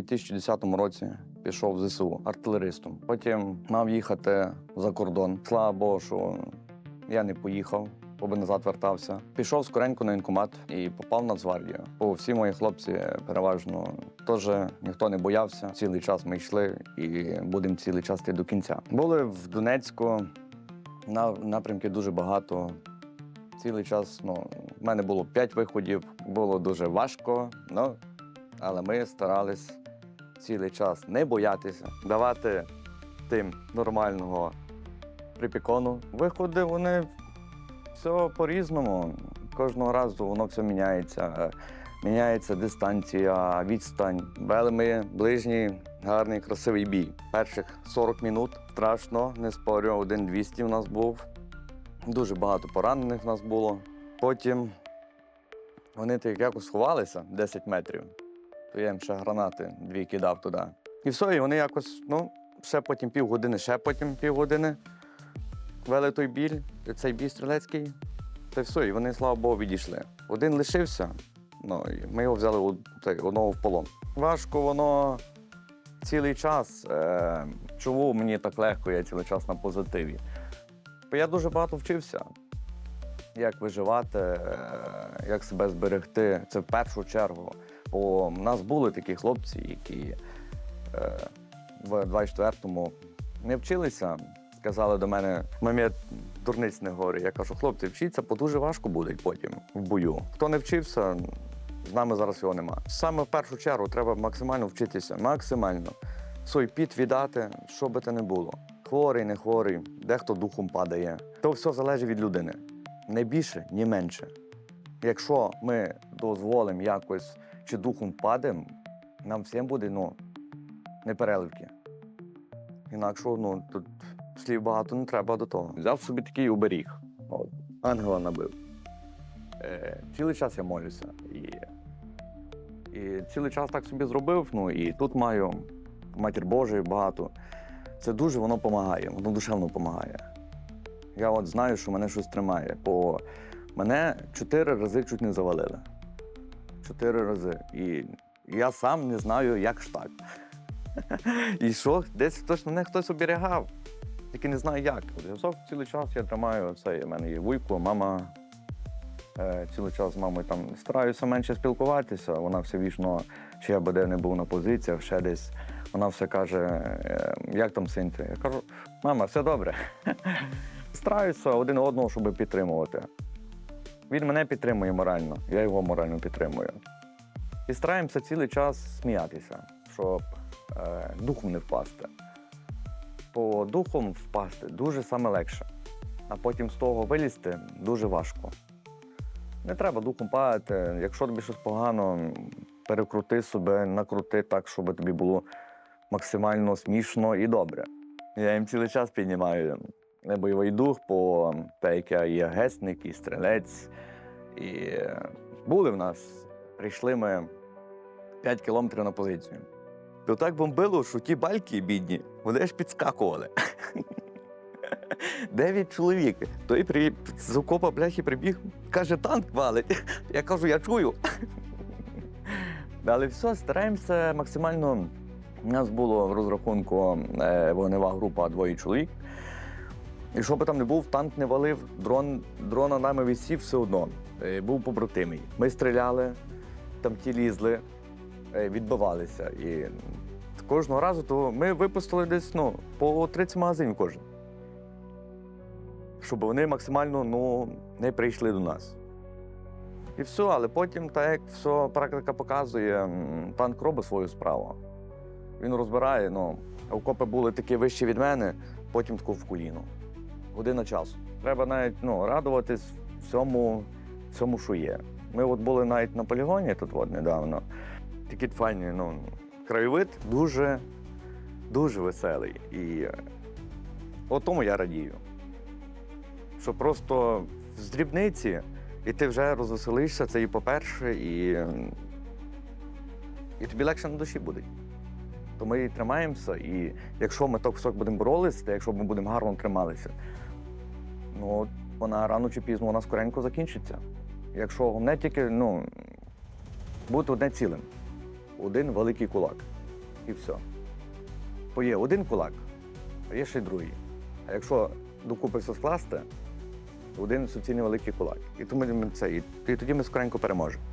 2010 році пішов в ЗСУ артилеристом. Потім мав їхати за кордон. Слава Богу, що я не поїхав, бо би назад вертався. Пішов скоренько на інкомат і попав в Нацгвардію. Бо всі мої хлопці переважно теж ніхто не боявся. Цілий час ми йшли і будемо цілий час йти до кінця. Були в Донецьку на напрямки дуже багато. Цілий час ну, в мене було п'ять виходів, було дуже важко, ну, але ми старались цілий час не боятися, давати тим нормального припікону. Виходи вони все по-різному. Кожного разу воно все міняється. Міняється дистанція, відстань. Вели ми ближній, гарний, красивий бій. Перших 40 минут страшно, не спорю, один 200 у нас був. Дуже багато поранених в нас було. Потім вони так якось сховалися 10 метрів, то я їм ще гранати дві кидав туди. І все, і вони якось, ну, ще потім півгодини, ще потім півгодини вели той біль, цей бій стрілецький. Та все, і вони, слава Богу, відійшли. Один лишився, ну, і ми його взяли так, одного в полон. Важко воно цілий час. Е, чому мені так легко, я цілий час на позитиві? Бо я дуже багато вчився. Як виживати, е, як себе зберегти. Це в першу чергу. Бо в нас були такі хлопці, які е, в 24-му не вчилися. Сказали до мене, мамі дурниць не говори. Я кажу, хлопці, вчіться, бо дуже важко буде потім в бою. Хто не вчився, з нами зараз його нема. Саме в першу чергу треба максимально вчитися, максимально. Свій піт віддати, що би це не було. Хворий, не хворий, дехто духом падає. То все залежить від людини. Не більше, ні менше. Якщо ми дозволимо якось чи духом падемо, нам всім буде ну, непереливки. Інакше ну, тут слів багато не треба до того. Взяв собі такий оберіг. От, ангела набив. Е, цілий час я молюся. І, і цілий час так собі зробив. Ну і тут маю матір Божої багато. Це дуже воно допомагає, воно душевно допомагає. Я от знаю, що мене щось тримає, бо мене чотири рази чуть не завалили. Чотири рази. І я сам не знаю, як ж так. І що, десь хтось мене хтось оберігав, тільки не знаю як. Зв'язок цілий час я тримаю це. У мене є вуйко, мама. Е, цілий час з мамою там стараюся менше спілкуватися. Вона все вічно, чи я би де не був на позиціях, ще десь. Вона все каже, е, як там син твій? Я кажу, мама, все добре. Стараюся один одного, щоб підтримувати. Він мене підтримує морально, я його морально підтримую. І стараємося цілий час сміятися, щоб е, духом не впасти. По духом впасти дуже саме легше, а потім з того вилізти дуже важко. Не треба духом падати. Якщо тобі щось погано, перекрути себе, накрути так, щоб тобі було максимально смішно і добре. Я їм цілий час піднімаю бойовий дух, по те, як я є гесник і стрілець. І були в нас, прийшли ми 5 кілометрів на позицію. То так бомбило, що ті бальки бідні, вони аж підскакували. Дев'ять чоловік. Той при... з окопа бляхи прибіг, каже, танк валить. Я кажу, я чую. Але все, стараємося максимально. У нас було в розрахунку е, вогнева група двоє чоловік. І що би там не був, танк не валив, дрон, дрон над нами висів все одно. Е, Був побратимий. Ми стріляли, там ті лізли, е, відбивалися. І кожного разу то ми випустили десь ну, по 30 магазинів кожен. Щоб вони максимально ну, не прийшли до нас. І все, але потім, так як все практика показує, танк робить свою справу. Він розбирає, ну, окопи були такі вищі від мене, потім таку в коліно. Година часу. Треба навіть ну, радуватись всьому, всьому, що є. Ми от були навіть на полігоні тут от недавно. Такий файний, ну, краєвид дуже, дуже веселий. І е, от тому я радію. Що просто з дрібниці, і ти вже розвеселишся, це і по-перше, і, і тобі легше на душі буде. То ми і тримаємося, і якщо ми все будемо боролися, якщо ми будемо гарно трималися, ну вона рано чи пізно вона скоренько закінчиться. Якщо не тільки ну, бути одне цілим, один великий кулак. і все. Бо є один кулак, а є ще й другий. А якщо докупи все скласти, один суцільний великий кулак. І тому це, і тоді ми скоренько переможемо.